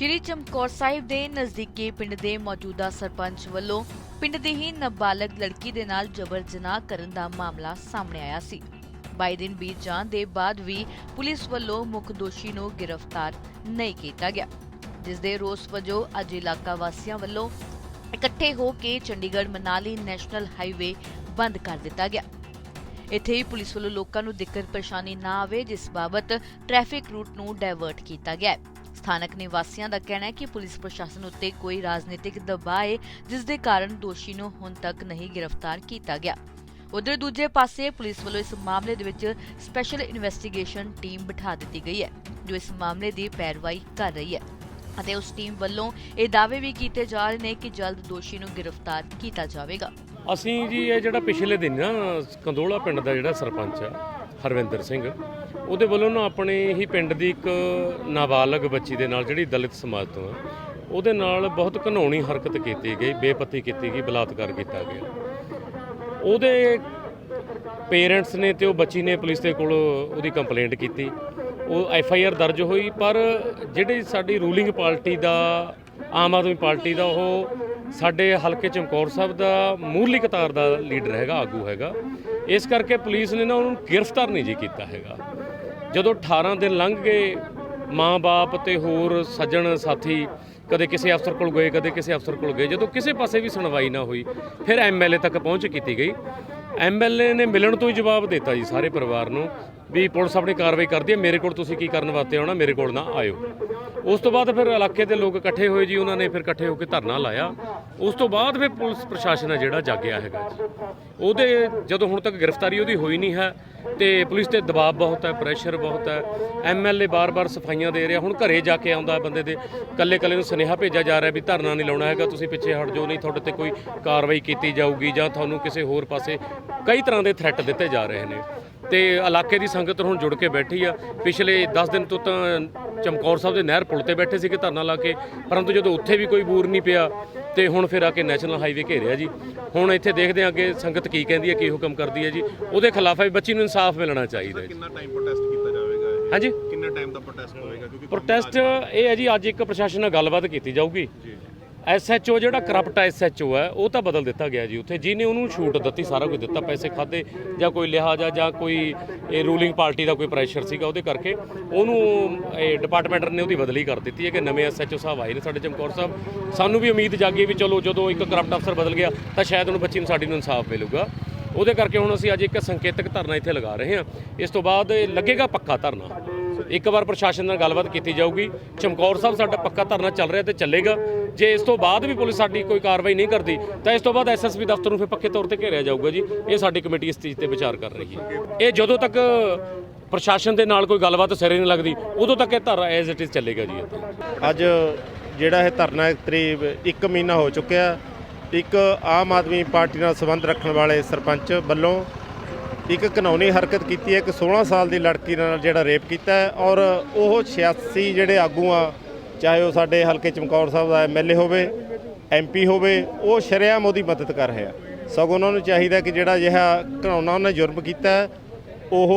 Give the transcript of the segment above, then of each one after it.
ਸ਼੍ਰੀ ਚਮਕੌਰ ਸਾਹਿਬ ਦੇ ਨਜ਼ਦੀਕੀ ਪਿੰਡ ਦੇ ਮੌਜੂਦਾ ਸਰਪੰਚ ਵੱਲੋਂ ਪਿੰਡ ਦੀ ਹੀ ਨਾਬਾਲਗ ਲੜਕੀ ਦੇ ਨਾਲ ਜਬਰ ਜਨਾਹ ਕਰਨ ਦਾ ਮਾਮਲਾ ਸਾਹਮਣੇ ਆਇਆ ਸੀ। 22 ਦਿਨ ਬੀਤ ਜਾਣ ਦੇ ਬਾਅਦ ਵੀ ਪੁਲਿਸ ਵੱਲੋਂ ਮੁੱਖ ਦੋਸ਼ੀ ਨੂੰ ਗ੍ਰਿਫਤਾਰ ਨਹੀਂ ਕੀਤਾ ਗਿਆ ਜਿਸ ਦੇ ਰੋਸ ਵਜੋਂ ਅੱਜ ਇਲਾਕਾ ਵਾਸੀਆਂ ਵੱਲੋਂ ਇਕੱਠੇ ਹੋ ਕੇ ਚੰਡੀਗੜ੍ਹ ਮਨਾਲੀ ਨੈਸ਼ਨਲ ਹਾਈਵੇ ਬੰਦ ਕਰ ਦਿੱਤਾ ਗਿਆ। ਇੱਥੇ ਹੀ ਪੁਲਿਸ ਵੱਲੋਂ ਲੋਕਾਂ ਨੂੰ ਦਿੱਕਤ ਪਰੇਸ਼ਾਨੀ ਨਾ ਆਵੇ, ਜਿਸ ਬਾਬਤ ਟ੍ਰੈਫਿਕ ਰੂਟ ਨੂੰ ਡਾਇਵਰਟ ਕੀਤਾ ਗਿਆ ਹੈ। ਸਥਾਨਕ ਨਿਵਾਸੀਆਂ ਦਾ ਕਹਿਣਾ ਹੈ ਕਿ ਪੁਲਿਸ ਪ੍ਰਸ਼ਾਸਨ ਉੱਤੇ ਕੋਈ ਰਾਜਨੀਤਿਕ ਦਬਾਅ ਹੈ, ਜਿਸ ਦੇ ਕਾਰਨ ਦੋਸ਼ੀ ਨੂੰ ਹੁਣ ਤੱਕ ਨਹੀਂ ਗ੍ਰਿਫਤਾਰ ਕੀਤਾ ਗਿਆ। ਉਧਰ ਦੂਜੇ ਪਾਸੇ ਪੁਲਿਸ ਵੱਲੋਂ ਇਸ ਮਾਮਲੇ ਦੇ ਵਿੱਚ ਸਪੈਸ਼ਲ ਇਨਵੈਸਟੀਗੇਸ਼ਨ ਟੀਮ ਬਿਠਾ ਦਿੱਤੀ ਗਈ ਹੈ, ਜੋ ਇਸ ਮਾਮਲੇ ਦੀ ਪੈਰਵਾਈ ਕਰ ਰਹੀ ਹੈ। ਅਤੇ ਉਸ ਟੀਮ ਵੱਲੋਂ ਇਹ ਦਾਅਵੇ ਵੀ ਕੀਤੇ ਜਾ ਰਹੇ ਨੇ ਕਿ ਜਲਦ ਦੋਸ਼ੀ ਨੂੰ ਗ੍ਰਿਫਤਾਰ ਕੀਤਾ ਜਾਵੇਗਾ। ਅਸੀਂ ਜੀ ਇਹ ਜਿਹੜਾ ਪਿਛਲੇ ਦਿਨ ਨਾ ਕੰਦੋਲਾ ਪਿੰਡ ਦਾ ਜਿਹੜਾ ਸਰਪੰਚ ਆ ਹਰਵਿੰਦਰ ਸਿੰਘ ਉਹਦੇ ਵੱਲੋਂ ਨਾ ਆਪਣੇ ਹੀ ਪਿੰਡ ਦੀ ਇੱਕ ਨਾਬਾਲਗ ਬੱਚੀ ਦੇ ਨਾਲ ਜਿਹੜੀ ਦਲਿਤ ਸਮਾਜ ਤੋਂ ਆ, ਉਹਦੇ ਨਾਲ ਬਹੁਤ ਘਨੌਣੀ ਹਰਕਤ ਕੀਤੀ ਗਈ, ਬੇਪਤੀ ਕੀਤੀ ਗਈ, ਬਲਾਤਕਾਰ ਕੀਤਾ ਗਿਆ। ਉਹਦੇ ਪੇਰੈਂਟਸ ਨੇ ਤੇ ਉਹ ਬੱਚੀ ਨੇ ਪੁਲਿਸ ਦੇ ਕੋਲ ਉਹਦੀ ਕੰਪਲੇਂਟ ਕੀਤੀ। ਉਹ ਐਫ ਆਈ ਆਰ ਦਰਜ ਹੋਈ, ਪਰ ਜਿਹੜੀ ਸਾਡੀ ਰੂਲਿੰਗ ਪਾਰਟੀ ਦਾ, ਆਮ ਆਦਮੀ ਪਾਰਟੀ ਦਾ, ਉਹ ਸਾਡੇ ਹਲਕੇ ਚਮਕੌਰ ਸਾਹਿਬ ਦਾ ਮੂਰਲੀ ਕਤਾਰ ਦਾ ਲੀਡਰ ਹੈਗਾ, ਆਗੂ ਹੈਗਾ। ਇਸ ਕਰਕੇ ਪੁਲਿਸ ਨੇ ਨਾ ਉਹਨੂੰ ਗ੍ਰਿਫਤਾਰ ਨਹੀਂ ਜੀ ਕੀਤਾ ਹੈਗਾ। ਜਦੋਂ 18 ਦਿਨ ਲੰਘ ਗਏ, ਮਾਂ-ਬਾਪ ਤੇ ਹੋਰ ਸੱਜਣ ਸਾਥੀ ਕਦੇ ਕਿਸੇ ਅਫਸਰ ਕੋਲ ਗਏ, ਕਦੇ ਕਿਸੇ ਅਫਸਰ ਕੋਲ ਗਏ, ਜਦੋਂ ਕਿਸੇ ਪਾਸੇ ਵੀ ਸੁਣਵਾਈ ਨਾ ਹੋਈ, ਫਿਰ ਐਮਐਲਏ ਤੱਕ ਪਹੁੰਚ ਕੀਤੀ ਗਈ। ਐਮਐਲਏ ਨੇ ਮਿਲਣ ਤੋਂ ਹੀ ਜਵਾਬ ਦਿੱਤਾ ਜੀ ਸਾਰੇ ਪਰਿਵਾਰ ਨੂੰ ਵੀ ਪੁਲਿਸ ਆਪਣੀ ਕਾਰਵਾਈ ਕਰਦੀ ਹੈ, ਮੇਰੇ ਕੋਲ ਤੁਸੀਂ ਕੀ ਕਰਨ ਵਾਸਤੇ ਆਉਣਾ, ਮੇਰੇ ਕੋਲ ਨਾ ਆਇਓ। ਉਸ ਤੋਂ ਬਾਅਦ ਫਿਰ ਇਲਾਕੇ ਦੇ ਲੋਕ ਇਕੱਠੇ ਹੋਏ ਜੀ, ਉਹਨਾਂ ਨੇ ਫਿਰ ਇਕੱਠੇ ਹੋ ਕੇ ਧਰਨਾ ਲਾਇਆ। ਉਸ ਤੋਂ ਬਾਅਦ ਫਿਰ ਪੁਲਿਸ ਪ੍ਰਸ਼ਾਸਨ ਹੈ ਜਿਹੜਾ ਜਾਗਿਆ ਹੈਗਾ ਜੀ। ਉਹਦੇ ਜਦੋਂ ਹੁਣ ਤੱਕ ਗ੍ਰਿਫਤਾਰੀ ਉਹਦੀ ਹੋਈ ਨਹੀਂ ਹੈ, ਤੇ ਪੁਲਿਸ ਤੇ ਦਬਾਅ ਬਹੁਤ ਹੈ ਪ੍ਰੈਸ਼ਰ ਬਹੁਤ ਹੈ। ਐਮਐਲਏ ਬਾਰ-ਬਾਰ ਸਫਾਈਆਂ ਦੇ ਰਿਹਾ। ਹੁਣ ਘਰੇ ਜਾ ਕੇ ਆਉਂਦਾ ਬੰਦੇ ਦੇ। ਕੱਲੇ-ਕੱਲੇ ਨੂੰ ਸੁਨੇਹਾ ਭੇਜਿਆ ਜਾ ਰਿਹਾ ਵੀ ਧਰਨਾ ਨਹੀਂ ਲਾਉਣਾ ਹੈਗਾ, ਤੁਸੀਂ ਪਿੱਛੇ ਹਟ ਜਾਓ, ਨਹੀਂ ਤੁਹਾਡੇ ਤੇ ਕੋਈ ਕਾਰਵਾਈ ਕੀਤੀ ਜਾਊਗੀ ਜਾਂ ਤੁਹਾਨੂੰ ਕਿਸੇ ਹੋਰ ਪਾਸੇ ਕਈ ਤਰ੍ਹਾਂ ਦੇ ਥ੍ਰੈਟ ਦਿੱਤੇ ਜਾ ਰਹੇ ਨੇ। ਤੇ ਇਲਾਕੇ ਦੀ ਸੰਗਤ ਹੁਣ ਜੁੜ ਕੇ ਬੈਠੀ ਆ। ਪਿਛਲੇ 10 ਦਿਨ ਤੋਂ ਤਾਂ ਚਮਕੌਰ ਸਾਹਿਬ ਦੇ ਨਹਿਰ ਪੁਲ ਤੇ ਬੈਠੇ ਸੀਗੇ ਧਰਨਾ ਲਾ ਕੇ। ਪਰੰਤੂ ਜਦੋਂ ਉੱਥੇ ਵੀ ਕੋਈ ਬੂਰ ਨਹੀਂ ਪਿਆ ਤੇ ਹੁਣ ਫਿਰ ਆ ਕੇ ਨੈਸ਼ਨਲ ਹਾਈਵੇ ਘੇਰਿਆ ਜੀ। ਹੁਣ ਇੱਥੇ ਦੇਖਦੇ ਆ ਕਿ ਸੰਗਤ ਕੀ ਕਹਿੰਦੀ ਹੈ ਕੀ ਹੁਕਮ ਕਰਦੀ ਹੈ ਜੀ। ਉਹਦੇ ਖਿਲਾਫ ਹੈ ਵੀ ਬੱਚੀ ਨੂੰ ਇਨਸਾਫ ਮਿਲਣਾ ਚਾਹੀਦਾ ਜੀ। ਕਿੰਨਾ ਟਾਈਮ ਪ੍ਰੋਟੈਸਟ ਕੀਤਾ ਜਾਵੇਗਾ ਇਹ? ਹਾਂਜੀ? ਕਿੰਨਾ ਟਾਈਮ ਦਾ ਪ੍ਰੋਟੈਸਟ ਹੋਵੇਗਾ? ਕਿਉਂਕਿ ਪ੍ਰੋਟੈਸਟ ਇਹ ਹੈ ਜੀ ਅੱਜ ਇੱਕ ਪ੍ਰਸ਼ਾਸਨ ਨਾਲ ਗੱਲਬਾਤ ਕੀਤੀ ਜਾਊਗੀ। ਐਸਐਚਓ ਜਿਹੜਾ ਕਰਪਟ ਐਸਐਚਓ ਹੈ ਉਹ ਤਾਂ ਬਦਲ ਦਿੱਤਾ ਗਿਆ ਜੀ। ਉੱਥੇ ਜਿਹਨੇ ਉਹਨੂੰ ਛੂਟ ਦਿੱਤੀ, ਸਾਰਾ ਕੁਝ ਦਿੱਤਾ, ਪੈਸੇ ਖਾਦੇ ਜਾਂ ਕੋਈ ਲਿਹਾਜ਼ਾ, ਜਾਂ ਕੋਈ ਇਹ ਰੂਲਿੰਗ ਪਾਰਟੀ ਦਾ ਕੋਈ ਪ੍ਰੈਸ਼ਰ ਸੀਗਾ ਉਹਦੇ ਕਰਕੇ, ਉਹਨੂੰ ਇਹ ਡਿਪਾਰਟਮੈਂਟ ਨੇ ਉਹਦੀ ਬਦਲੀ ਕਰ ਦਿੱਤੀ ਹੈ ਕਿ ਨਵੇਂ ਐਸਐਚਓ ਸਾਹਿਬ ਆਏ ਨੇ ਸਾਡੇ ਚਮਕੌਰ ਸਾਹਿਬ। ਸਾਨੂੰ ਵੀ ਉਮੀਦ ਜਾਗੀ ਵੀ ਚਲੋ ਜਦੋਂ ਇੱਕ ਕਰਪਟ ਅਫਸਰ ਬਦਲ ਗਿਆ, ਤਾਂ ਸ਼ਾਇਦ ਉਹਨੂੰ ਬੱਚੀ ਨੂੰ ਸਾਡੀ ਨੂੰ ਇਨਸਾਫ ਮਿਲੂਗਾ। ਉਹਦੇ ਕਰਕੇ ਹੁਣ ਅਸੀਂ ਅੱਜ ਇੱਕ ਸੰਕੇਤਕ ਧਰਨਾ ਇੱਥੇ ਲਗਾ ਰਹੇ ਹਾਂ। ਇਸ ਤੋਂ ਬਾਅਦ ਲੱਗੇਗਾ ਪੱਕਾ ਧਰਨਾ। ਇੱਕ ਵਾਰ ਪ੍ਰਸ਼ਾਸਨ ਨਾਲ ਗੱਲਬਾਤ ਕੀਤੀ ਜਾਊਗੀ। ਚਮਕੌਰ ਸਾਹਿਬ ਸਾਡਾ ਪੱਕਾ ਧਰਨਾ ਚੱਲ ਰਿਹਾ ਤੇ ਚੱਲੇਗਾ। ਜੇ ਇਸ ਤੋਂ ਬਾਅਦ ਵੀ ਪੁਲਿਸ ਸਾਡੀ ਕੋਈ ਕਾਰਵਾਈ ਨਹੀਂ ਕਰਦੀ, ਤਾਂ ਇਸ ਤੋਂ ਬਾਅਦ ਐਸਐਸਪੀ ਦਫ਼ਤਰ ਨੂੰ ਫਿਰ ਪੱਕੇ ਤੌਰ ਤੇ ਘੇਰਿਆ ਜਾਊਗਾ ਜੀ। ਇਹ ਸਾਡੀ ਕਮੇਟੀ ਇਸ ਚੀਜ਼ ਤੇ ਵਿਚਾਰ ਕਰ ਰਹੀ ਹੈ। ਇਹ ਜਦੋਂ ਤੱਕ ਪ੍ਰਸ਼ਾਸਨ ਦੇ ਨਾਲ ਕੋਈ ਗੱਲਬਾਤ ਸਿਰੇ ਨਹੀਂ ਲੱਗਦੀ, ਉਦੋਂ ਤੱਕ ਇਹ ਧਰਨਾ ਐਜ਼ ਇਟ ਇਜ਼ ਚੱਲੇਗਾ ਜੀ ਅੱਜ ਜਿਹੜਾ ਇਹ ਧਰਨਾ ਕਰੀਬ 1 ਮਹੀਨਾ ਹੋ ਚੁੱਕਿਆ। ਇੱਕ ਆਮ ਆਦਮੀ ਪਾਰਟੀ ਨਾਲ ਸੰਬੰਧ ਰੱਖਣ ਵਾਲੇ ਸਰਪੰਚ ਵੱਲੋਂ ਇੱਕ ਕਾਨੂੰਨੀ ਹਰਕਤ ਕੀਤੀ ਹੈ। ਕਿ 16 ਸਾਲ ਦੀ ਲੜਕੀ ਨਾਲ ਜਿਹੜਾ ਰੇਪ ਕੀਤਾ ਹੈ ਔਰ ਉਹ 86 ਜਿਹੜੇ ਆਗੂ ਆ, ਚਾਹੇ ਉਹ ਸਾਡੇ ਹਲਕੇ ਚਮਕੌਰ ਸਾਹਿਬ ਦਾ ਐਮਐਲਏ ਹੋਵੇ ਐਮਪੀ ਹੋਵੇ, ਉਹ ਸ਼ਰੇਆਮ ਉਹਦੀ ਮਦਦ ਕਰ ਰਿਹਾ ਸਗੋਂ ਉਹਨਾਂ ਨੂੰ ਚਾਹੀਦਾ ਕਿ ਜਿਹੜਾ ਅਜਿਹਾ ਘਣਾਉਣਾ ਉਹਨੇ ਜੁਰਮ ਕੀਤਾ ਉਹ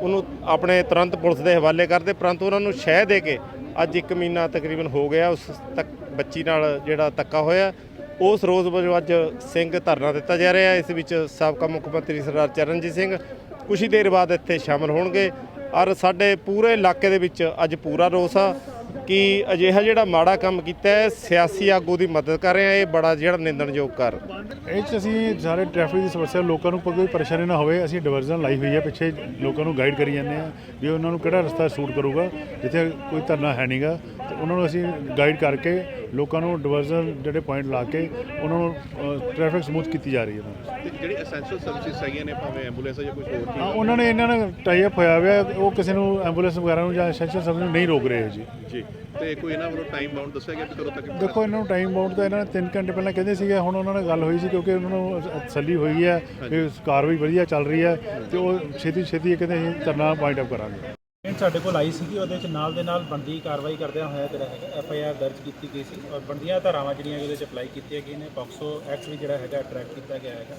ਉਹਨੂੰ ਆਪਣੇ ਤੁਰੰਤ ਪੁਲਿਸ ਦੇ ਹਵਾਲੇ ਕਰਦੇ ਪਰੰਤੂ ਉਹਨਾਂ ਨੂੰ ਸ਼ਹਿ ਦੇ ਕੇ ਅੱਜ 1 ਮਹੀਨਾ ਤਕਰੀਬਨ ਹੋ ਗਿਆ, ਉਸ ਤੱਕ ਬੱਚੀ ਨਾਲ ਜਿਹੜਾ ਧੱਕਾ ਹੋਇਆ। ਉਸ ਰੋਸ ਵਜੋਂ ਅੱਜ ਸਿੰਘ ਧਰਨਾ ਦਿੱਤਾ ਜਾ ਰਿਹਾ ਇਸ ਵਿੱਚ ਸਾਬਕਾ ਮੁੱਖ ਮੰਤਰੀ ਸਰਦਾਰ ਚਰਨਜੀਤ ਸਿੰਘ ਕੁਝ ਹੀ ਦੇਰ ਬਾਅਦ ਇੱਥੇ ਸ਼ਾਮਲ ਹੋਣਗੇ। ਔਰ ਸਾਡੇ ਪੂਰੇ ਇਲਾਕੇ ਦੇ ਵਿੱਚ ਅੱਜ ਪੂਰਾ ਰੋਸ ਆ। ਕਿ ਅਜਿਹਾ ਜਿਹੜਾ ਮਾੜਾ ਕੰਮ ਕੀਤਾ ਹੈ ਸਿਆਸੀ ਆਗੂ ਦੀ ਮਦਦ ਕਰ ਰਹੇ ਆ ਇਹ ਬੜਾ ਜਿਹੜਾ ਨਿੰਦਣਯੋਗ ਕਰ ਇਹ 'ਚ ਅਸੀਂ ਸਾਰੇ ਟ੍ਰੈਫਿਕ ਦੀ ਸਮੱਸਿਆ ਲੋਕਾਂ ਨੂੰ ਕੋਈ ਪਰੇਸ਼ਾਨੀ ਨਾ ਹੋਵੇ ਅਸੀਂ ਡਿਵਰਜ਼ਨ ਲਾਈ ਹੋਈ ਹੈ ਪਿੱਛੇ ਲੋਕਾਂ ਨੂੰ ਗਾਈਡ ਕਰੀ ਜਾਂਦੇ ਆ ਵੀ ਉਹਨਾਂ ਨੂੰ ਕਿਹੜਾ ਰਸਤਾ ਸੂਟ ਕਰੂਗਾ ਜਿੱਥੇ ਕੋਈ ਧਰਨਾ ਹੈ ਨਹੀਂਗਾ ਤੇ ਉਹਨਾਂ ਨੂੰ ਅਸੀਂ ਗਾਈਡ ਕਰਕੇ ਲੋਕਾਂ ਨੂੰ ਡਿਵਰਜ਼ਨ ਜਿਹੜੇ ਪੁਆਇੰਟ ਲਾ ਕੇ ਉਹਨਾਂ ਨੂੰ ਟ੍ਰੈਫਿਕ ਸਮੂਥ ਕੀਤੀ ਜਾ ਰਹੀ ਹੈ। ਜਿਹੜੀ ਐਸੈਂਸ਼ੀਅਲ ਸਰਵਿਸਿਜ਼ ਹੈਗੀਆਂ ਨੇ ਭਾਵੇਂ ਐਂਬੂਲੈਂਸ ਜਾਂ ਕੁਝ ਹੋਰ ਹਾਂ ਚੀਜ਼ ਉਹਨਾਂ ਨੇ ਇਹਨਾਂ ਨਾਲ ਟਾਈ ਅਪ ਹੋਇਆ ਹੋਇਆ ਉਹ ਕਿਸੇ ਨੂੰ ਐਂਬੂਲੈਂਸ ਵਗੈਰਾ ਨੂੰ ਜਾਂ ਐਸੈਂਸ਼ੀਅਲ ਸਰਵਿਸ ਨੂੰ ਨਹੀਂ ਰੋਕ ਰਹੇ ਜੀ। ਜੀ ਤੇ ਕੋਈ ਇਹਨਾਂ ਵੱਲੋਂ ਟਾਈਮ ਬਾਉਂਡ ਦੱਸਿਆ ਗਿਆ ਕਿ ਕਦੋਂ ਤੱਕ ਦੇਖੋ ਇਹਨਾਂ ਨੂੰ ਟਾਈਮ ਬਾਉਂਡ ਤਾਂ ਇਹਨਾਂ ਨੇ 3 ਘੰਟੇ ਪਹਿਲਾਂ ਕਹਿੰਦੇ ਸੀਗੇ ਹੁਣ ਉਹਨਾਂ ਨਾਲ ਗੱਲ ਹੋਈ ਸੀ ਕਿਉਂਕਿ ਉਹਨਾਂ ਨੂੰ ਤਸੱਲੀ ਹੋਈ ਹੈ ਕਿ ਕਾਰਵਾਈ ਵਧੀਆ ਚੱਲ ਰਹੀ ਹੈ ਤੇ ਉਹ ਛੇਤੀ ਛੇਤੀ ਇਹ ਕਹਿੰਦੇ ਅਸੀਂ ਧਰਨਾ ਪੁਆਇੰਟ ਅਪ ਕਰਾਂਗੇ। ਸਾਡੇ ਕੋਲ ਆਈ ਸੀਗੀ ਉਹਦੇ ਵਿੱਚ ਨਾਲ ਦੇ ਨਾਲ ਬਣਦੀ ਕਾਰਵਾਈ ਕਰਦਿਆਂ ਹੋਇਆ ਜਿਹੜਾ ਹੈਗਾ ਐਫ ਆਈ ਆਰ ਦਰਜ ਕੀਤੀ ਗਈ ਸੀ ਔਰ ਬਣਦੀਆਂ ਧਾਰਾਵਾਂ ਜਿਹੜੀਆਂ ਉਹਦੇ ਵਿੱਚ ਅਪਲਾਈ ਕੀਤੀਆਂ ਗਈਆਂ ਨੇ। ਪੌਕਸੋ ਐਕਟ ਵੀ ਜਿਹੜਾ ਹੈਗਾ ਟਰੈਕ ਕੀਤਾ ਗਿਆ ਹੈਗਾ।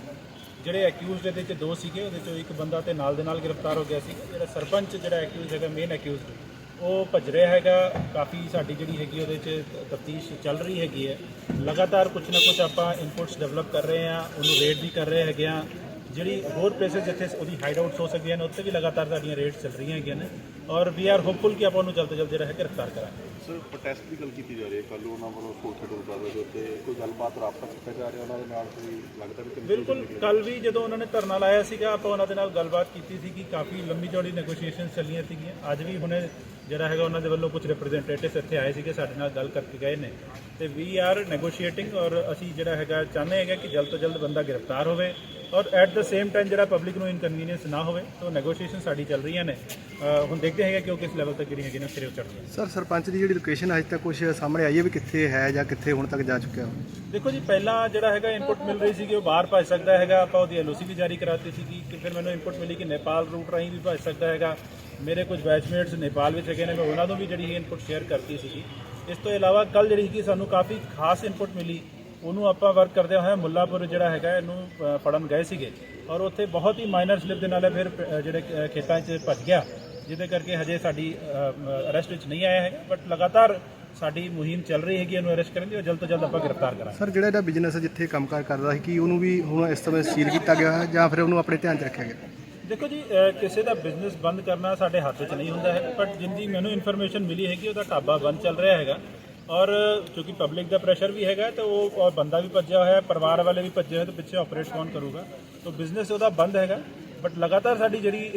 ਜਿਹੜੇ ਅਕਿਊਜ਼ਡ ਇਹਦੇ ਵਿੱਚ ਦੋ ਸੀਗੇ ਉਹਦੇ ਚੋਂ ਇੱਕ ਬੰਦਾ ਤੇ ਨਾਲ ਦੇ ਨਾਲ ਗ੍ਰਿਫਤਾਰ ਹੋ ਗਿਆ ਸੀ। ਜਿਹੜਾ ਸਰਪੰਚ ਜਿਹੜਾ ਅਕਿਊਜ਼ ਹੈਗਾ ਮੇਨ ਅਕਿਊਜ਼ਡ ਉਹ ਭੱਜ ਰਿਹਾ ਹੈਗਾ। ਕਾਫੀ ਸਾਡੀ ਜਿਹੜੀ ਹੈਗੀ ਉਹਦੇ 'ਚ ਤਫਤੀਸ਼ ਚੱਲ ਰਹੀ ਹੈਗੀ ਹੈ ਲਗਾਤਾਰ ਕੁਝ ਨਾ ਕੁਝ ਆਪਾਂ ਇਨਪੁਟਸ ਡਿਵੈਲਪ ਕਰ ਰਹੇ ਹਾਂ ਉਹਨੂੰ ਰੇਡ ਵੀ ਕਰ ਰਹੇ ਹੈਗੇ ਆ। ਜਿਹੜੀ ਹੋਰ ਪਲੇਸਸ ਜਿੱਥੇ ਉਹਦੀ ਹਾਈਡ ਆਊਟਸ ਹੋ ਸਕਦੀਆਂ ਨੇ, ਉੱਥੇ ਵੀ ਲਗਾਤਾਰ ਸਾਡੀਆਂ ਰੇਡ ਚੱਲ ਰਹੀਆਂ ਹੈਗੀਆਂ ਨੇ। ਔਰ ਵੀ ਆਰ ਹੋਪਫੁਲ ਕਿ ਆਪਾਂ ਉਹਨੂੰ ਜਲਦ ਤੋਂ ਜਲਦ ਜਿਹੜਾ ਹੈ ਗ੍ਰਿਫਤਾਰ ਕਰਾਂਗੇ। ਸਰ ਪ੍ਰੋਟੈਸਟ ਦੀ ਗੱਲ ਕੀਤੀ ਜਾ ਰਹੀ ਹੈ। ਕੱਲ ਉਹਨਾਂ ਵੱਲੋਂ ਕੋਠੇ ਤੋਂ ਬਾਬਾ ਦੇ ਉੱਤੇ ਕੋਈ ਗੱਲਬਾਤ ਰਾਬਤਾ ਕੀਤਾ ਜਾ ਰਿਹਾ ਉਹਨਾਂ ਦੇ ਨਾਲ? ਕੋਈ ਲੱਗਦਾ ਵੀ ਬਿਲਕੁਲ ਕੱਲ ਵੀ ਜਦੋਂ ਉਹਨਾਂ ਨੇ ਧਰਨਾ ਲਾਇਆ ਸੀਗਾ ਆਪਾਂ ਉਹਨਾਂ ਦੇ ਨਾਲ ਗੱਲਬਾਤ ਕੀਤੀ ਸੀ ਕਿ ਕਾਫੀ ਲੰਮੀ ਚੌੜੀ ਨੈਗੋਸ਼ੀਏਸ਼ਨ ਚੱਲੀਆਂ ਸੀਗੀਆਂ। ਅੱਜ ਵੀ ਹੁਣੇ ਜਿਹੜਾ ਹੈਗਾ ਉਹਨਾਂ ਦੇ ਵੱਲੋਂ ਕੁਝ ਰਿਪਰੈਜ਼ੈਂਟੇਟਿਵਸ ਇੱਥੇ ਆਏ ਸੀਗੇ ਸਾਡੇ ਨਾਲ ਗੱਲ ਕਰਕੇ ਗਏ ਨੇ। ਤੇ ਵੀ ਆਰ ਨੈਗੋਸ਼ੀਏਟਿੰਗ ਔਰ ਅਸੀਂ ਜਿਹੜਾ ਹੈਗਾ ਚਾਹੁੰਦੇ ਹੈਗੇ ਕਿ ਜਲਦ ਤੋਂ ਜਲਦ ਬੰਦਾ ਗ੍ਰਿਫਤਾਰ ਹੋਵੇ। ਔਰ ਐਟ ਦ ਸੇਮ ਟਾਈਮ ਜਿਹੜਾ ਪਬਲਿਕ ਨੂੰ ਇਨਕਨਵੀਨੀਅੰਸ ਨਾ ਹੋਵੇ ਤਾਂ ਨੈਗੋਸ਼ੀਏਸ਼ਨ ਸਾਡੀ ਚੱਲ ਰਹੀਆਂ ਨੇ। ਹੁਣ ਦੇਖਦੇ ਹੈਗੇ ਕਿ ਉਹ ਕਿਸ ਲੈਵਲ ਤੱਕ ਜਿਹੜੀ ਹੈਗੀ ਨੇ ਸਿਰੇ ਉਚੜਦੀ ਸਰ ਸਰਪੰਚ ਦੀ ਜਿਹੜੀ ਲੋਕੇਸ਼ਨ ਅਜੇ ਤੱਕ ਕੁਝ ਸਾਹਮਣੇ ਆਈ ਹੈ ਵੀ ਕਿੱਥੇ ਹੈ ਜਾਂ ਕਿੱਥੇ ਹੁਣ ਤੱਕ ਜਾ ਚੁੱਕਿਆ ਦੇਖੋ ਜੀ ਪਹਿਲਾਂ ਜਿਹੜਾ ਹੈਗਾ ਇਨਪੁਟ ਮਿਲ ਰਹੀ ਸੀਗੀ ਉਹ ਬਾਹਰ ਭੱਜ ਸਕਦਾ ਹੈਗਾ। ਆਪਾਂ ਉਹਦੀ ਐਲਓਸੀ ਵੀ ਜਾਰੀ ਕਰਾਤੀ ਸੀਗੀ ਕਿ ਫਿਰ ਮੈਨੂੰ ਇਨਪੁਟ ਮਿਲੀ ਕਿ ਨੇਪਾਲ ਰੂਟ ਰਾਹੀਂ ਵੀ ਭੱਜ ਸਕਦਾ ਹੈਗਾ। ਮੇਰੇ ਕੁਝ ਬੈਚਮੇਟਸ ਨੇਪਾਲ ਵਿੱਚ ਹੈਗੇ ਨੇ ਮੈਂ ਉਹਨਾਂ ਨੂੰ ਵੀ ਜਿਹੜੀ ਇਨਪੁਟ ਸ਼ੇਅਰ ਕਰਤੀ ਸੀਗੀ। ਇਸ ਤੋਂ ਇਲਾਵਾ ਕੱਲ ਜਿਹੜੀ ਸੀ ਸਾਨੂੰ ਕਾਫੀ ਖਾਸ ਇਨਪੁਟ ਮਿਲੀ ਉਹਨੂੰ ਆਪਾਂ ਵਰਕ ਕਰਦੇ ਹੋਏ ਮੁੱਲਾਪੁਰ ਜਿਹੜਾ ਹੈਗਾ ਇਹਨੂੰ ਫੜਨ ਗਏ ਸੀਗੇ। ਔਰ ਉੱਥੇ ਬਹੁਤ ਹੀ ਮਾਈਨਰ ਸਲਿਪ ਦੇ ਨਾਲ ਫਿਰ ਜਿਹੜੇ ਖੇਤਾਂ 'ਚ ਭੱਜ ਗਿਆ। ਜਿਹਦੇ ਕਰਕੇ ਹਜੇ ਸਾਡੀ ਅਰੈਸਟ ਵਿੱਚ ਨਹੀਂ ਆਇਆ ਹੈ। ਬਟ ਲਗਾਤਾਰ ਸਾਡੀ ਮੁਹਿੰਮ ਚੱਲ ਰਹੀ ਹੈਗੀ ਇਹਨੂੰ ਅਰੈਸਟ ਕਰਨ ਦੀ। ਔਰ ਜਲਦ ਤੋਂ ਜਲਦ ਆਪਾਂ ਗ੍ਰਿਫਤਾਰ ਕਰਾਂਗੇ। ਸਰ ਜਿਹੜਾ ਇਹਦਾ ਬਿਜ਼ਨਸ ਜਿੱਥੇ ਕੰਮਕਾਰ ਕਰਦਾ ਸੀ ਕੀ ਉਹਨੂੰ ਵੀ ਹੁਣ ਇਸ ਸਮੇਂ ਸੀਲ ਕੀਤਾ ਗਿਆ ਹੈ ਜਾਂ ਫਿਰ ਉਹਨੂੰ ਆਪਣੇ ਧਿਆਨ 'ਚ ਰੱਖਿਆ ਗਿਆ? ਦੇਖੋ ਜੀ ਕਿਸੇ ਦਾ ਬਿਜ਼ਨਸ ਬੰਦ ਕਰਨਾ ਸਾਡੇ ਹੱਥ 'ਚ ਨਹੀਂ ਹੁੰਦਾ ਹੈ। ਬਟ ਜਿੰਦੀ ਮੈਨੂੰ ਇਨਫੋਰਮੇਸ਼ਨ ਮਿਲੀ ਹੈ ਕਿ ਉਹਦਾ ਢਾਬਾ ਬੰਦ ਚੱਲ ਰਿਹਾ ਹੈਗਾ। ਔਰ ਕਿਉਂਕਿ ਪਬਲਿਕ ਦਾ ਪ੍ਰੈਸ਼ਰ ਵੀ ਹੈਗਾ ਤਾਂ ਉਹ ਔਰ ਬੰਦਾ ਵੀ ਭੱਜਿਆ ਹੋਇਆ ਹੈ ਪਰਿਵਾਰ ਵਾਲੇ ਵੀ ਭੱਜੇ ਹੋਏ ਤਾਂ ਪਿੱਛੇ ਆਪਰੇਟ ਕੌਣ ਕਰੂਗਾ? ਤਾਂ ਬਿਜ਼ਨਸ ਉਹਦਾ ਬੰਦ ਹੈਗਾ ਬਟ ਲਗਾਤਾਰ ਸਾਡੀ ਜਿਹੜੀ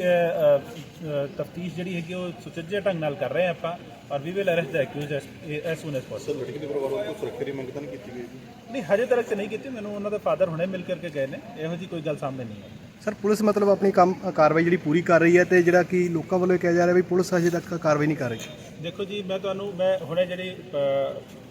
ਤਫਤੀਸ਼ ਜਿਹੜੀ ਹੈਗੀ ਉਹ ਸੁਚੱਜੇ ਢੰਗ ਨਾਲ ਕਰ ਰਹੇ ਹਾਂ ਆਪਾਂ ਔਰ we will arrest the accused as soon as possible ਲੜਕੀ ਦੇ ਪਰਿਵਾਰ ਵੱਲੋਂ ਸੁਰੱਖਿਆ ਦੀ ਮੰਗ ਤਾਂ ਨਹੀਂ ਕੀਤੀ ਗਈ? ਨਹੀਂ ਹਜੇ ਤੱਕ ਤੇ ਨਹੀਂ ਕੀਤੀ ਮੈਨੂੰ ਉਹਨਾਂ ਦਾ ਫਾਦਰ ਹੁਣੇ ਮਿਲ ਕਰਕੇ ਗਏ ਨੇ ਇਹੋ ਜੀ ਕੋਈ ਗੱਲ ਸਾਹਮਣੇ ਨਹੀਂ ਆਈ। ਸਰ, ਪੁਲਿਸ ਮਤਲਬ ਆਪਣੀ ਕੰਮ ਕਾਰਵਾਈ ਜਿਹੜੀ ਪੂਰੀ ਕਰ ਰਹੀ ਹੈ ਤੇ ਜਿਹੜਾ ਕਿ ਲੋਕਾਂ ਵੱਲੋਂ ਇਹ ਕਿਹਾ ਜਾ ਰਿਹਾ ਵੀ ਪੁਲਿਸ ਅਜੇ ਤੱਕ ਕਾਰਵਾਈ ਨਹੀਂ ਕਰ ਰਹੀ। ਦੇਖੋ ਜੀ, ਮੈਂ ਤੁਹਾਨੂੰ, ਮੈਂ ਹੁਣੇ ਜਿਹੜੀ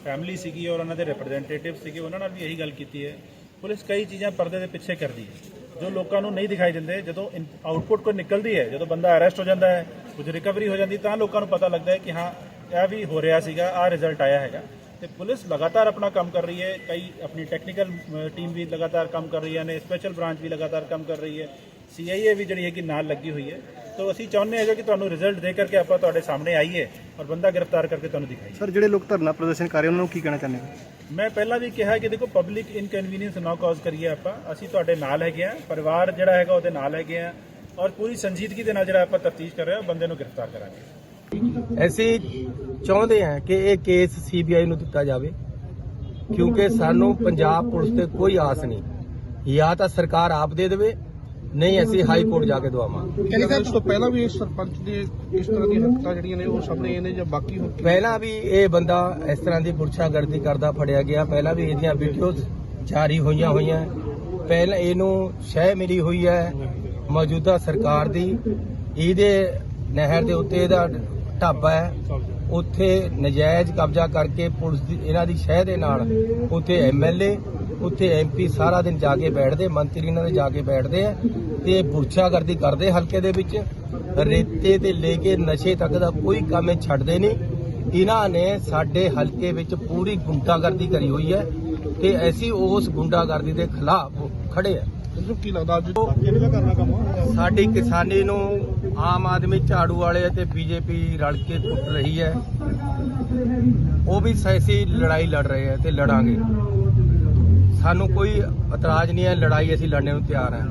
ਫੈਮਿਲੀ ਸੀਗੀ ਔਰ ਉਹਨਾਂ ਦੇ ਰਿਪਰੈਜ਼ੈਂਟੇਟਿਵ ਸੀਗੇ, ਉਹਨਾਂ ਨਾਲ ਵੀ ਇਹੀ ਗੱਲ ਕੀਤੀ ਹੈ। ਪੁਲਿਸ ਕਈ ਚੀਜ਼ਾਂ ਪਰਦੇ ਦੇ ਪਿੱਛੇ ਕਰਦੀ ਹੈ, ਜੋ ਲੋਕਾਂ ਨੂੰ ਨਹੀਂ ਦਿਖਾਈ ਦਿੰਦੇ। ਜਦੋਂ ਆਊਟਪੁੱਟ ਕੋਈ ਨਿਕਲਦੀ ਹੈ, ਜਦੋਂ ਬੰਦਾ ਅਰੈਸਟ ਹੋ ਜਾਂਦਾ ਹੈ, ਕੁਝ ਰਿਕਵਰੀ ਹੋ ਜਾਂਦੀ, ਤਾਂ ਲੋਕਾਂ ਨੂੰ ਪਤਾ ਲੱਗਦਾ ਹੈ ਕਿ ਹਾਂ, ਇਹ ਵੀ ਹੋ ਰਿਹਾ ਸੀਗਾ ਆ ਰਿਜ਼ਲਟ ਆਇਆ ਹੈਗਾ। ਤੇ ਪੁਲਿਸ ਲਗਾਤਾਰ ਆਪਣਾ ਕੰਮ ਕਰ ਰਹੀ ਹੈ। ਕਈ ਆਪਣੀ ਟੈਕਨੀਕਲ ਟੀਮ ਵੀ ਲਗਾਤਾਰ ਕੰਮ ਕਰ ਰਹੀਆਂ ਨੇ ਸਪੈਸ਼ਲ ਬ੍ਰਾਂਚ ਵੀ ਲਗਾਤਾਰ ਕੰਮ ਕਰ ਰਹੀ ਹੈ। ਸੀਆਈਏ ਵੀ ਜਿਹੜੀ ਹੈਗੀ ਨਾਲ ਲੱਗੀ ਹੋਈ ਹੈ। ਤਾਂ ਅਸੀਂ ਚਾਹੁੰਦੇ ਹਾਂ ਕਿ ਤੁਹਾਨੂੰ ਰਿਜ਼ਲਟ ਦੇ ਕਰਕੇ ਆਪਾਂ ਤੁਹਾਡੇ ਸਾਹਮਣੇ ਆਈਏ ਔਰ ਬੰਦਾ ਗ੍ਰਿਫਤਾਰ ਕਰਕੇ ਤੁਹਾਨੂੰ ਦਿਖਾਈਏ। ਸਰ ਜਿਹੜੇ ਲੋਕ ਧਰਨਾ ਪ੍ਰਦਰਸ਼ਨ ਕਰ ਰਹੇ ਉਹਨਾਂ ਨੂੰ ਕੀ ਕਹਿਣਾ ਚਾਹੁੰਦੇ ਹੋ? ਮੈਂ ਪਹਿਲਾਂ ਵੀ ਕਿਹਾ ਕਿ ਦੇਖੋ ਪਬਲਿਕ ਇਨਕਨਵੀਨੀਅੰਸ ਨਾ ਕਾਜ਼ ਕਰੀਏ ਆਪਾਂ। ਅਸੀਂ ਤੁਹਾਡੇ ਨਾਲ ਹੈਗੇ ਆ ਪਰਿਵਾਰ ਜਿਹੜਾ ਹੈਗਾ ਉਹਦੇ ਨਾਲ ਹੈਗੇ ਆ ਔਰ ਪੂਰੀ ਸੰਜੀਦਗੀ ਦੇ ਨਾਲ ਜਿਹੜਾ ਆਪਾਂ ਤਫਤੀਸ਼ ਕਰ ਰਹੇ ਹਾਂ ਬੰਦੇ ਨੂੰ ਗ੍ਰਿਫਤਾਰ ਕਰਾਂਗੇ। ਅਸੀਂ ਚਾਹੁੰਦੇ ਹਾਂ ਕਿ ਇਹ ਕੇਸ ਸੀਬੀਆਈ ਨੂੰ ਦਿੱਤਾ ਜਾਵੇ ਕਿਉਂਕਿ ਸਾਨੂੰ ਪੰਜਾਬ ਪੁਲਿਸ ਤੇ ਕੋਈ ਆਸ ਨਹੀਂ। ਜਾਂ ਤਾਂ ਸਰਕਾਰ ਆਪ ਦੇ ਦੇਵੇ ਨਹੀਂ ਅਸੀਂ ਹਾਈ ਕੋਰਟ ਜਾ ਕੇ ਦਵਾਵਾਂਗੇ। ਕਹਿੰਦੇ ਇਸ ਤੋਂ ਪਹਿਲਾਂ ਵੀ ਇਸ ਸਰਪੰਚ ਦੀ ਇਸ ਤਰ੍ਹਾਂ ਦੀਆਂ ਹਰਕਤਾਂ ਜਿਹੜੀਆਂ ਨੇ ਉਹ ਸਾਹਮਣੇ ਆਈਆਂ ਨੇ ਜਾਂ ਬਾਕੀ? ਪਹਿਲਾਂ ਵੀ ਇਹ ਬੰਦਾ ਇਸ ਤਰ੍ਹਾਂ ਦੀ ਪੁਰਸ਼ਾਗਰਦੀ ਕਰਦਾ ਫੜਿਆ ਗਿਆ। ਪਹਿਲਾਂ ਵੀ ਇਹਦੀਆਂ ਵੀਡੀਓਜ਼ ਜਾਰੀ ਹੋਈਆਂ ਹੋਈਆਂ। ਪਹਿਲਾਂ ਇਹਨੂੰ ਸ਼ਹਿ ਮਿਲੀ ਹੋਈ ਹੈ ਮੌਜੂਦਾ ਸਰਕਾਰ ਦੀ। ਇਹਦੇ ਨਹਿਰ ਦੇ ਉੱਤੇ ਇਹਦਾ ਢਾਬਾ ਹੈ। ਉੱਥੇ ਨਜਾਇਜ਼ ਕਬਜ਼ਾ ਕਰਕੇ ਪੁਲਿਸ ਦੀ ਇਹਨਾਂ ਦੀ ਸ਼ਹਿ ਦੇ ਨਾਲ ਉੱਥੇ ਐਮਐਲਏ ਉੱਥੇ ਐਮਪੀ ਸਾਰਾ ਦਿਨ ਜਾ ਕੇ ਬੈਠਦੇ, ਮੰਤਰੀ ਇਹਨਾਂ ਦੇ ਜਾ ਕੇ ਬੈਠਦੇ ਆ ਤੇ ਪੁਰਸ਼ਾਗਰਦੀ ਕਰਦੇ ਹਲਕੇ ਦੇ ਵਿੱਚ। ਰੇਤੇ ਤੇ ਲੈ ਕੇ ਨਸ਼ੇ ਤੱਕ ਦਾ ਕੋਈ ਕੰਮ ਇਹ ਛੱਡਦੇ ਨਹੀਂ। ਇਹਨਾਂ ਨੇ ਸਾਡੇ ਹਲਕੇ ਵਿੱਚ ਪੂਰੀ ਗੁੰਡਾਗਰਦੀ ਕਰੀ ਹੋਈ ਹੈ ਤੇ ਅਸੀਂ ਉਸ ਗੁੰਡਾਗਰਦੀ ਦੇ ਖਿਲਾਫ ਖੜੇ ਆ। ਤੁਹਾਨੂੰ ਕੀ ਲੱਗਦਾ ਅੱਜ? ਸਾਡੀ ਕਿਸਾਨੀ ਨੂੰ ਆਮ ਆਦਮੀ ਝਾੜੂ ਵਾਲੇ ਅਤੇ ਬੀਜੇਪੀ ਰਲ ਕੇ ਕੁੱਟ ਰਹੀ ਹੈ। ਉਹ ਵੀ ਸੈਸੀ ਲੜਾਈ ਲੜ ਰਹੇ ਹੈ ਤੇ ਲੜਾਂਗੇ। ਸਾਨੂੰ ਕੋਈ ਇਤਰਾਜ਼ ਨਹੀਂ ਹੈ ਲੜਾਈ ਅਸੀਂ ਲੜਨੇ ਨੂੰ ਤਿਆਰ ਹਾਂ।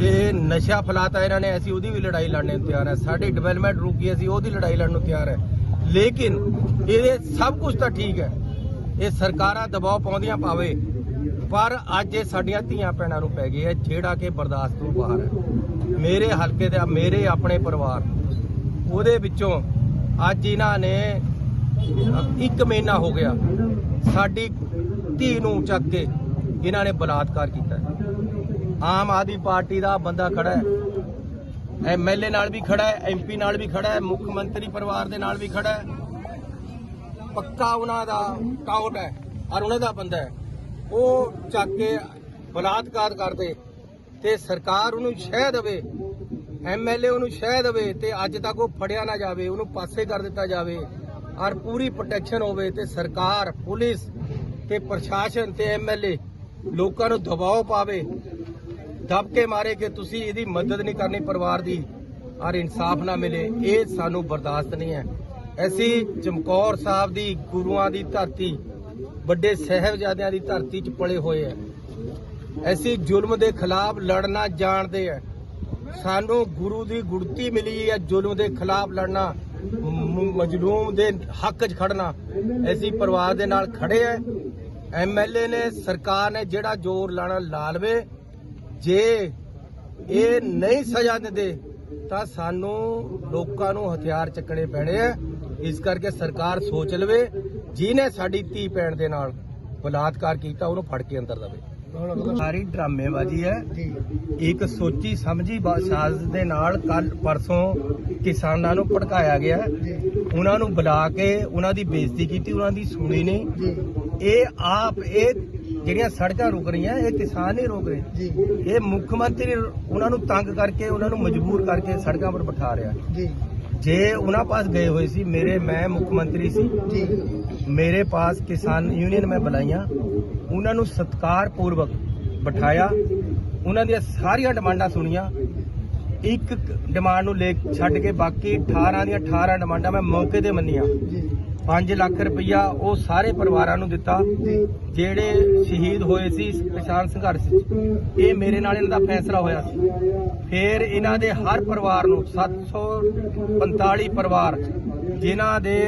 ਇਹ ਨਸ਼ਾ ਫਲਾਤਾ ਇਹਨਾਂ ਨੇ ਅਸੀਂ ਉਹਦੀ ਵੀ ਲੜਾਈ ਲੜਨੇ ਨੂੰ ਤਿਆਰ ਹਾਂ। ਸਾਡੀ ਡਿਵੈਲਪਮੈਂਟ ਰੁਕੀ ਅਸੀਂ ਉਹਦੀ ਲੜਾਈ ਲੜਨ ਨੂੰ ਤਿਆਰ ਹੈ। ਲੇਕਿਨ ਇਹਦੇ ਸਭ ਕੁਝ ਤਾਂ ਠੀਕ ਹੈ। ਇਹ ਸਰਕਾਰਾਂ ਦਬਾਅ ਪਾਉਂਦੀਆਂ ਪਾਵੇ ਪਰ ਅੱਜ ਇਹ ਸਾਡੀਆਂ ਧੀਆਂ ਭੈਣਾਂ ਨੂੰ ਪੈ ਗਈ ਹੈ ਜਿਹੜਾ ਕਿ ਬਰਦਾਸ਼ਤ ਤੋਂ ਬਾਹਰ ਹੈ। ਮੇਰੇ ਹਲਕੇ ਦੇ, ਮੇਰੇ ਆਪਣੇ ਪਰਿਵਾਰ ਉਹਦੇ ਵਿੱਚੋਂ ਅੱਜ ਇਹਨਾਂ ਨੇ ਇੱਕ ਮਹੀਨਾ ਹੋ ਗਿਆ, ਸਾਡੀ ਧੀ ਨੂੰ ਚੱਕ ਕੇ ਇਹਨਾਂ ਨੇ ਬਲਾਤਕਾਰ ਕੀਤਾ। ਆਮ ਆਦਮੀ ਪਾਰਟੀ ਦਾ ਬੰਦਾ ਖੜਾ ਹੈ। ਐਮਐਲਏ ਨਾਲ ਵੀ ਖੜਾ ਹੈ ਐਮਪੀ ਨਾਲ ਵੀ ਖੜਾ ਹੈ, ਮੁੱਖ ਮੰਤਰੀ ਪਰਿਵਾਰ ਦੇ ਨਾਲ ਵੀ ਖੜਾ ਹੈ। ਪੱਕਾ ਉਹਨਾਂ ਦਾ ਕਾਊਟ ਹੈ, ਔਰ ਉਹਨਾਂ ਦਾ ਬੰਦਾ ਹੈ। ਉਹ ਚੱਕ ਕੇ ਬਲਾਤਕਾਰ ਕਰਦੇ ਤੇ ਸਰਕਾਰ ਉਹਨੂੰ ਸ਼ਹਿ ਦੇਵੇ ਐਮਐਲਏ ਉਹਨੂੰ ਸ਼ਹਿ ਦੇਵੇ ਤੇ ਅੱਜ ਤੱਕ ਉਹ ਫੜਿਆ ਨਾ ਜਾਵੇ, ਉਹਨੂੰ ਪਾਸੇ ਕਰ ਦਿੱਤਾ ਜਾਵੇ ਔਰ ਪੂਰੀ ਪ੍ਰੋਟੈਕਸ਼ਨ ਹੋਵੇ ਤੇ ਸਰਕਾਰ, ਪੁਲਿਸ ਤੇ ਪ੍ਰਸ਼ਾਸਨ ਤੇ ਐਮਐਲਏ ਲੋਕਾਂ ਨੂੰ ਦਬਾਅ ਪਾਵੇ, ਦਬ ਕੇ ਮਾਰੇ ਕਿ ਤੁਸੀਂ ਇਹਦੀ ਮਦਦ ਨਹੀਂ ਕਰਨੀ, ਪਰਿਵਾਰ ਦੀ ਔਰ ਇਨਸਾਫ ਨਾ ਮਿਲੇ, ਇਹ ਸਾਨੂੰ ਬਰਦਾਸ਼ਤ ਨਹੀਂ ਹੈ। ਅਸੀਂ ਚਮਕੌਰ ਸਾਹਿਬ ਦੀ ਗੁਰੂਆਂ ਦੀ ਧਰਤੀ ਵੱਡੇ ਸਾਹਿਬਜ਼ਾਦਿਆਂ ਦੀ ਧਰਤੀ 'ਚ ਪਲੇ ਹੋਏ ਆ ਅਸੀਂ ਜ਼ੁਲਮ ਦੇ ਖਿਲਾਫ ਲੜਨਾ ਜਾਣਦੇ ਆ ਸਾਨੂੰ ਗੁਰੂ ਦੀ ਗੁੜਤੀ ਮਿਲੀ ਹੈ ਜ਼ੁਲਮ ਦੇ ਖਿਲਾਫ ਲੜਨਾ। ਮਜ਼ਲੂਮ ਦੇ ਹੱਕ 'ਚ ਖੜਨਾ। ਅਸੀਂ ਪਰਿਵਾਰ ਦੇ ਨਾਲ ਖੜੇ ਆ ਐਮਐਲਏ ਨੇ, ਸਰਕਾਰ ਨੇ ਜਿਹੜਾ ਜ਼ੋਰ ਲਾਣਾ ਲਾ ਲਵੇ, ਜੇ ਇਹ ਨਹੀਂ ਸਜ਼ਾ ਦਿੰਦੇ, ਤਾਂ ਸਾਨੂੰ ਲੋਕਾਂ ਨੂੰ ਹਥਿਆਰ ਚੱਕਣੇ ਪੈਣੇ ਆ ਇਸ ਕਰਕੇ ਸਰਕਾਰ ਸੋਚ ਲਵੇ ਜਿਹਨੇ ਸਾਡੀ ਧੀ ਭੈਣ ਦੇ ਨਾਲ ਬਲਾਤਕਾਰ ਕੀਤਾ, ਉਹਨੂੰ ਫੜ ਕੇ ਅੰਦਰ ਦਵੇ ਸਾਰੀ ਡਰਾਮੇਬਾਜ਼ੀ ਹੈ। ਇੱਕ ਸੋਚੀ ਸਮਝੀ ਬਾ- ਦੇ ਨਾਲ ਕੱਲ ਪਰਸੋਂ ਕਿਸਾਨਾਂ ਨੂੰ ਭੜਕਾਇਆ ਗਿਆ। ਉਹਨਾਂ ਨੂੰ ਬੁਲਾ ਕੇ ਉਹਨਾਂ ਦੀ ਬੇਇੱਜ਼ਤੀ ਕੀਤੀ, ਉਹਨਾਂ ਦੀ ਸੁਣੀ ਨਹੀਂ। ਇਹ ਆਪ ਇਹ ਜਿਹੜੀਆਂ ਸੜਕਾਂ ਰੁਕ ਰਹੀਆਂ, ਇਹ ਕਿਸਾਨ ਨਹੀਂ ਰੋਕ ਰਹੇ। ਇਹ ਮੁੱਖ ਮੰਤਰੀ ਉਹਨਾਂ ਨੂੰ ਤੰਗ ਕਰਕੇ, ਉਹਨਾਂ ਨੂੰ ਮਜਬੂਰ ਕਰਕੇ ਸੜਕਾਂ 'ਪਰ ਬਿਠਾ ਰਿਹਾ। ਜੇ ਉਹਨਾਂ ਪਾਸ ਗਏ ਹੋਏ ਸੀ ਮੇਰੇ ਮੈਂ ਮੁੱਖ ਮੰਤਰੀ ਸੀ। ਮੇਰੇ ਪਾਸ ਕਿਸਾਨ ਯੂਨੀਅਨ ਮੈਂ ਬੁਲਾਈਆਂ ਉਹਨਾਂ ਨੂੰ ਸਤਕਾਰ ਪੂਰਵਕ ਬਿਠਾਇਆ। ਉਹਨਾਂ ਦੀਆਂ ਸਾਰੀਆਂ ਡਿਮਾਂਡਾਂ ਸੁਣੀਆਂ। ਇੱਕ ਡਿਮਾਂਡ ਨੂੰ ਲੈ ਛੱਡ ਕੇ ਬਾਕੀ 18 ਦੀਆਂ 18 ਡਿਮਾਂਡਾਂ ਮੈਂ ਮੌਕੇ ਤੇ ਮੰਨੀਆਂ। 5 ਲੱਖ ਰੁਪਈਆ ਉਹ ਸਾਰੇ ਪਰਿਵਾਰਾਂ ਨੂੰ ਦਿੱਤਾ, ਜਿਹੜੇ ਸ਼ਹੀਦ ਹੋਏ ਸੀ ਕਿਸਾਨ ਸੰਘਰਸ਼ 'ਚ ਇਹ ਮੇਰੇ ਨਾਲ ਇਹਨਾਂ ਦਾ ਫੈਸਲਾ ਹੋਇਆ ਸੀ। ਫਿਰ ਇਹਨਾਂ ਦੇ ਹਰ ਪਰਿਵਾਰ ਨੂੰ 745 ਪਰਿਵਾਰ, ਜਿਨ੍ਹਾਂ ਦੇ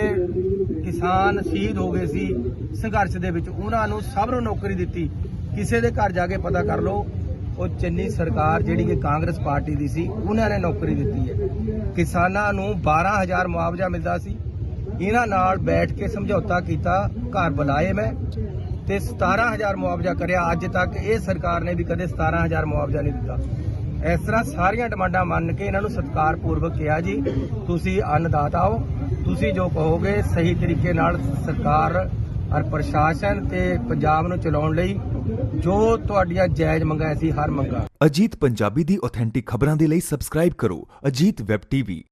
ਕਿਸਾਨ ਸ਼ਹੀਦ ਹੋ ਗਏ ਸੀ ਸੰਘਰਸ਼ ਦੇ ਵਿੱਚ, ਉਹਨਾਂ ਨੂੰ ਸਭ ਨੂੰ ਨੌਕਰੀ ਦਿੱਤੀ। ਕਿਸੇ ਦੇ ਘਰ ਜਾ ਕੇ ਪਤਾ ਕਰ ਲਓ, ਉਹ ਚੰਨੀ ਸਰਕਾਰ ਜਿਹੜੀ ਕਿ ਕਾਂਗਰਸ ਪਾਰਟੀ ਦੀ ਸੀ, ਉਹਨਾਂ ਨੇ ਨੌਕਰੀ ਦਿੱਤੀ ਹੈ। ਕਿਸਾਨਾਂ ਨੂੰ 12000 ਮੁਆਵਜ਼ਾ ਮਿਲਦਾ ਸੀ। ਇਹਨਾਂ ਨਾਲ ਬੈਠ ਕੇ ਸਮਝੌਤਾ ਕੀਤਾ, ਘਰ ਬੁਲਾਏ ਮੈਂ ਤੇ 17000 ਮੁਆਵਜ਼ਾ ਕਰਿਆ। ਅੱਜ ਤੱਕ ਇਹ ਸਰਕਾਰ ਨੇ ਵੀ ਕਦੇ 17000 ਮੁਆਵਜ਼ਾ ਨਹੀਂ ਦਿੱਤਾ। ਇਸ ਤਰ੍ਹਾਂ ਸਾਰੀਆਂ ਡਿਮਾਂਡਾਂ ਮੰਨ ਕੇ ਇਹਨਾਂ ਨੂੰ ਸਤਿਕਾਰਪੂਰਵਕ ਕਿਹਾ ਜੀ, ਤੁਸੀਂ ਅੰਨਦਾਤਾ ਹੋ, ਤੁਸੀਂ ਜੋ ਕਹੋਗੇ ਸਹੀ ਤਰੀਕੇ ਨਾਲ ਸਰਕਾਰ ਔਰ ਪ੍ਰਸ਼ਾਸਨ ਤੇ ਪੰਜਾਬ ਨੂੰ ਚਲਾਉਣ ਲਈ ਜੋ ਤੁਹਾਡੀਆਂ ਜਾਇਜ਼ ਮੰਗਾਂ ਸੀ ਹਰ ਮੰਗਾਂ। ਅਜੀਤ ਪੰਜਾਬੀ ਦੀ ਆਥੈਂਟਿਕ ਖਬਰਾਂ ਦੇ ਲਈ ਸਬਸਕ੍ਰਾਈਬ ਕਰੋ। Ajit web TV